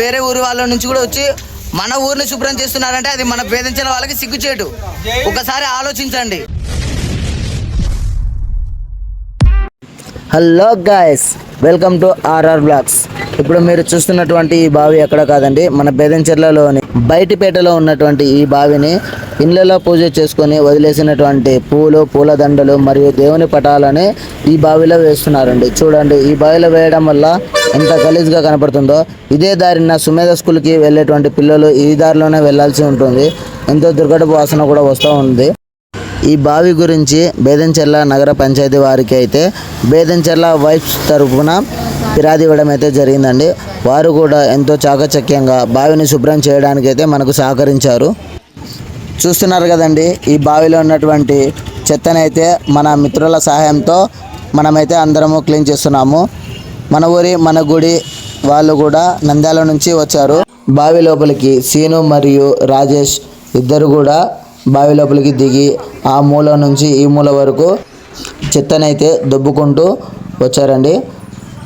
వేరే ఊరి వాళ్ళ నుంచి కూడా వచ్చి మన ఊరిని శుభ్రం చేస్తున్నారంటే అది మన వేధించిన వాళ్ళకి సిగ్గుచేటు. ఒకసారి ఆలోచించండి. Hello guys welcome to RR blogs ఇప్పుడు మీరు చూస్తున్నటువంటి ఈ బావి ఎక్కడ కాదండి మన బెదంచెర్లలోని బయటిపేటలో ఉన్నటువంటి ఈ బావిని ఇండ్లలో పూజ చేసుకొని వదిలేసినటువంటి పూలు పూలదండలు మరియు దేవుని పటాలని ఈ బావిలో వేస్తున్నారండి. చూడండి ఈ బావిలో వేయడం వల్ల ఎంత గలీజ్గా కనపడుతుందో. ఇదే దారిన సుమేధ స్కూల్కి వెళ్ళేటువంటి పిల్లలు ఈ దారిలోనే వెళ్ళాల్సి ఉంటుంది. ఎంతో దుర్గడపు వాసన కూడా వస్తూ ఉంది. ఈ బావి గురించి బేదంచెర్ల నగర పంచాయతీ వారికి అయితే బేదంచెర్ల వైఫ్స్ తరఫున ఫిర్యాదు ఇవ్వడం అయితే జరిగిందండి. వారు కూడా ఎంతో చాకచక్యంగా బావిని శుభ్రం చేయడానికి అయితే మనకు సహకరించారు. చూస్తున్నారు కదండి ఈ బావిలో ఉన్నటువంటి చెత్తనైతే మన మిత్రుల సహాయంతో మనమైతే అందరము క్లీన్ చేస్తున్నాము. మన ఊరి మన గుడి వాళ్ళు కూడా నంద్యాల నుంచి వచ్చారు. బావి లోపలికి సీను మరియు రాజేష్ ఇద్దరు కూడా బావి లోపలికి దిగి ఆ మూల నుంచి ఈ మూల వరకు చెత్తనైతే దొబ్బుకుంటూ వచ్చారండి.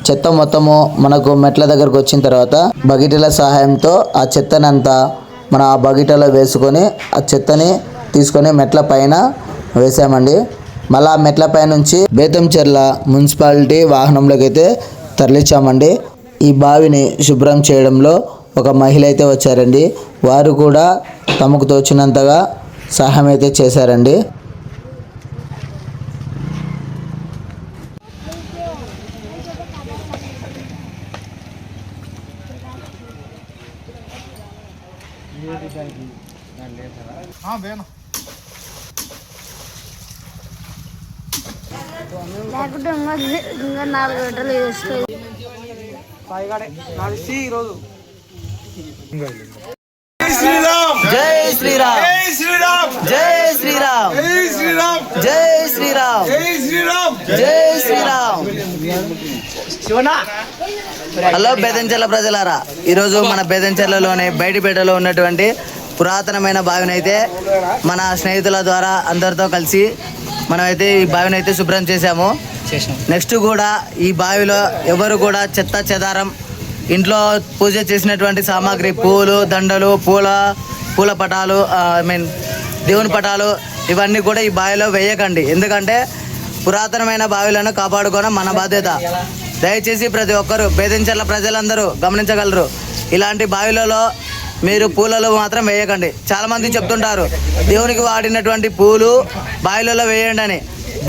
చెత్త మొత్తము మనకు మెట్ల దగ్గరకు వచ్చిన తర్వాత బకెట్ల సహాయంతో ఆ చెత్తనంతా మన ఆ బకెటలో వేసుకొని ఆ చెత్తని తీసుకొని మెట్ల పైన వేసామండి. మళ్ళా ఆ మెట్ల పై నుంచి బేతంచెర్ల మున్సిపాలిటీ వాహనంలోకి అయితే తరలించామండి. ఈ బావిని శుభ్రం చేయడంలో ఒక మహిళ అయితే వచ్చారండి. వారు కూడా తమకు తోచినంతగా సహాయం అయితే చేశారండి. లేకుంటే ఇంకా ఇంకా నాలుగు గంటలు జై శ్రీరామ్ జై శ్రీరామ్. జై శ్రీరామ్ జై శ్రీరామ్ జై శ్రీరామ్ జై శ్రీరామ్ జై శ్రీరామ్ హలో బేదంచెర్ల ప్రజలారా. ఈరోజు మన బేదంచెర్లలోని బయటిపేటలో ఉన్నటువంటి పురాతనమైన బావిని అయితే మన స్నేహితుల ద్వారా అందరితో కలిసి మనమైతే ఈ బావిని అయితే శుభ్రం చేశాము. నెక్స్ట్ కూడా ఈ బావిలో ఎవరు కూడా చెత్త చెదారం ఇంట్లో పూజ చేసినటువంటి సామాగ్రి పూలు దండలు పూల పూల పటాలు ఐ మీన్ దేవుని పటాలు ఇవన్నీ కూడా ఈ బావిలో వేయకండి. ఎందుకంటే పురాతనమైన బావిలను కాపాడుకోవడం మన బాధ్యత. దయచేసి ప్రతి ఒక్కరు భేదించల ప్రజలందరూ గమనించగలరు. ఇలాంటి బావిలలో మీరు పూలలో మాత్రం వేయకండి. చాలామంది చెప్తుంటారు దేవునికి వాడినటువంటి పూలు బావిలలో వేయండి అని.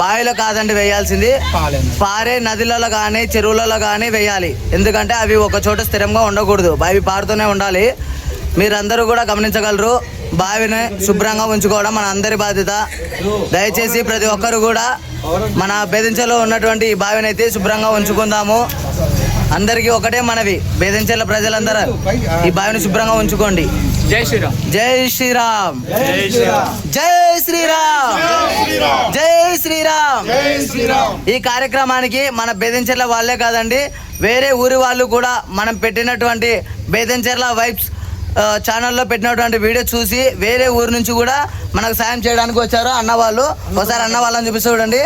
బావిలో కాదండి వేయాల్సింది పారే నదులలో కానీ చెరువులలో కానీ వేయాలి. ఎందుకంటే అవి ఒక చోట స్థిరంగా ఉండకూడదు. బావి పారుతూనే ఉండాలి. మీరందరూ కూడా గమనించగలరు. బావిని శుభ్రంగా ఉంచుకోవడం మన అందరి బాధ్యత. దయచేసి ప్రతి ఒక్కరు కూడా మన బేదించలో ఉన్నటువంటి ఈ బావిని అయితే శుభ్రంగా ఉంచుకుందాము. అందరికీ ఒకటే మనవి బేదించల ప్రజలందరూ ఈ బావిని శుభ్రంగా ఉంచుకోండి. జై శ్రీరామ్. జై శ్రీరామ్. జై శ్రీరామ్. జై శ్రీరామ్. ఈ కార్యక్రమానికి మన బేదంచెర్ల వాళ్ళే కాదండి వేరే ఊరి వాళ్ళు కూడా మనం పెట్టినటువంటి బేదంచెర్ల వైబ్స్ ఛానల్లో పెట్టినటువంటి వీడియో చూసి వేరే ఊరి నుంచి కూడా మనకు సాయం చేయడానికి వచ్చారు అన్న వాళ్ళు. ఒకసారి అన్న వాళ్ళని చూపిస్తూ చూడండి.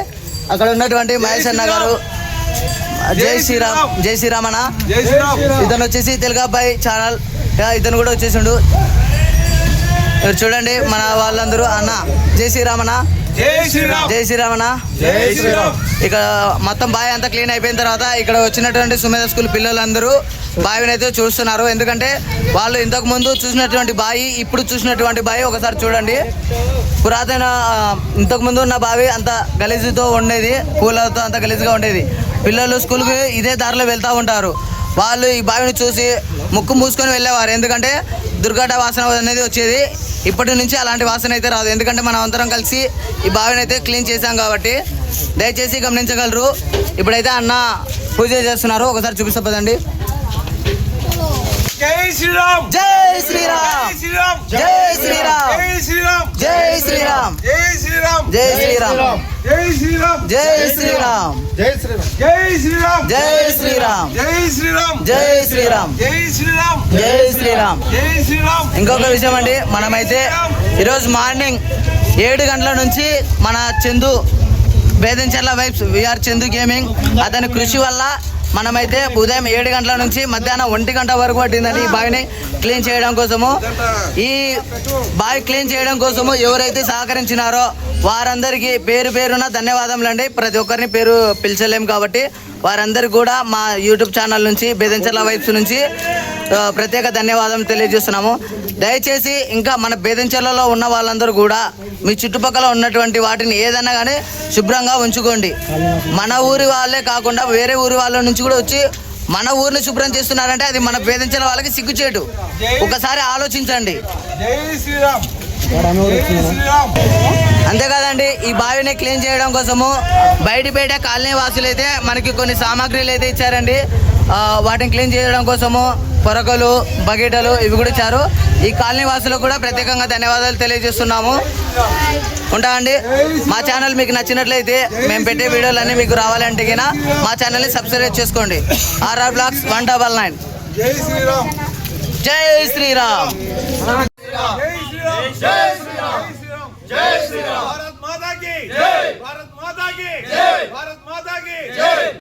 అక్కడ ఉన్నటువంటి మహేష్ అన్న గారు. జై శ్రీరామ్. జై శ్రీరామ్. అన్న ఇతను వచ్చేసి తెలుగు అబ్బాయి ఛానల్ ఇతను కూడా వచ్చేసిండు. చూడండి మన వాళ్ళందరూ. అన్న జై శ్రీరామ్ అన్న జై శ్రీరామ్. జై శ్రీరామ్ అన్న జై శ్రీరామ్. ఇక్కడ మొత్తం బావి అంతా క్లీన్ అయిపోయిన తర్వాత ఇక్కడ వచ్చినటువంటి సుమేధ స్కూల్ పిల్లలందరూ బావిని అయితే చూస్తున్నారు. ఎందుకంటే వాళ్ళు ఇంతకు ముందు చూసినటువంటి బావి ఇప్పుడు చూసినటువంటి బావి ఒకసారి చూడండి. పురాతన ఇంతకు ముందు ఉన్న బావి అంత గలీజుతో ఉండేది పూలతో అంత గలీజుగా ఉండేది. పిల్లలు స్కూల్కి ఇదే దారిలో వెళ్తూ ఉంటారు. వాళ్ళు ఈ బావిని చూసి ముక్కు మూసుకొని వెళ్ళేవారు. ఎందుకంటే దుర్గట వాసన అనేది వచ్చేది. ఇప్పటి నుంచి అలాంటి వాసన అయితే రాదు. ఎందుకంటే మనం అందరం కలిసి ఈ బావిని అయితే క్లీన్ చేసాం కాబట్టి దయచేసి గమనించగలరు. ఇప్పుడైతే అన్న పూజ చేస్తున్నారు. ఒకసారి చూపిస్తా పదండి. జై శ్రీరామ్ జై శ్రీరామ్ జై శ్రీరామ్ జై శ్రీరామ్ జై శ్రీరామ్ జై శ్రీరామ్ జై శ్రీరామ్ జై శ్రీరామ్ జై శ్రీరామ్ జై శ్రీరామ్ జై శ్రీరామ్ జై శ్రీరామ్ జై శ్రీరామ్ జై శ్రీరామ్ జై శ్రీరామ్ జై శ్రీరామ్ జై శ్రీరామ్ ఇంకొక విషయం అండి మనమైతే ఈరోజు మార్నింగ్ ఏడు గంటల నుంచి మన Chandu Vedancharla vibes VR Chandu gaming అతని కృషి వల్ల మనమైతే ఉదయం ఏడు గంటల నుంచి మధ్యాహ్నం ఒంటి గంట వరకు పట్టిందని ఈ బావిని క్లీన్ చేయడం కోసము. ఈ బావి క్లీన్ చేయడం కోసము ఎవరైతే సహకరించినారో వారందరికీ పేరు పేరున ధన్యవాదములు అండి. ప్రతి ఒక్కరిని పేరు పిలిచలేము కాబట్టి వారందరికీ కూడా మా యూట్యూబ్ ఛానల్ నుంచి బేదంచర్ల వైబ్స్ నుంచి ప్రత్యేక ధన్యవాదం తెలియజేస్తున్నాము. దయచేసి ఇంకా మన బేదంచెర్లలో ఉన్న వాళ్ళందరూ కూడా మీ చుట్టుపక్కల ఉన్నటువంటి వాటిని ఏదైనా కానీ శుభ్రంగా ఉంచుకోండి. మన ఊరి వాళ్ళే కాకుండా వేరే ఊరి వాళ్ళ నుంచి కూడా వచ్చి మన ఊరిని శుభ్రం చేస్తున్నారంటే అది మన బేదంచెల వాళ్ళకి సిగ్గుచేటు. ఒకసారి ఆలోచించండి. జై ఈ బావిని క్లీన్ చేయడం కోసము బయటపేట కాలనీ వాసులు అయితే మనకి కొన్ని సామాగ్రిలు అయితే ఇచ్చారండి. వాటిని క్లీన్ చేయడం కోసము పొరకలు బకెటలు ఇవి కూడా ఇచ్చారు. ఈ కాలనీ వాసులకు కూడా ప్రత్యేకంగా ధన్యవాదాలు తెలియజేస్తున్నాము. ఉంటామండి మా ఛానల్ మీకు నచ్చినట్లయితే మేము పెట్టే వీడియోలన్నీ మీకు రావాలంటే కినా మా ఛానల్ని సబ్స్క్రైబ్ చేసుకోండి. RR blogs one double nine. జై శ్రీరామ్. జై శ్రీరామ్. జై శ్రీరామ్. జై శ్రీరామ్. జై శ్రీరామ్. की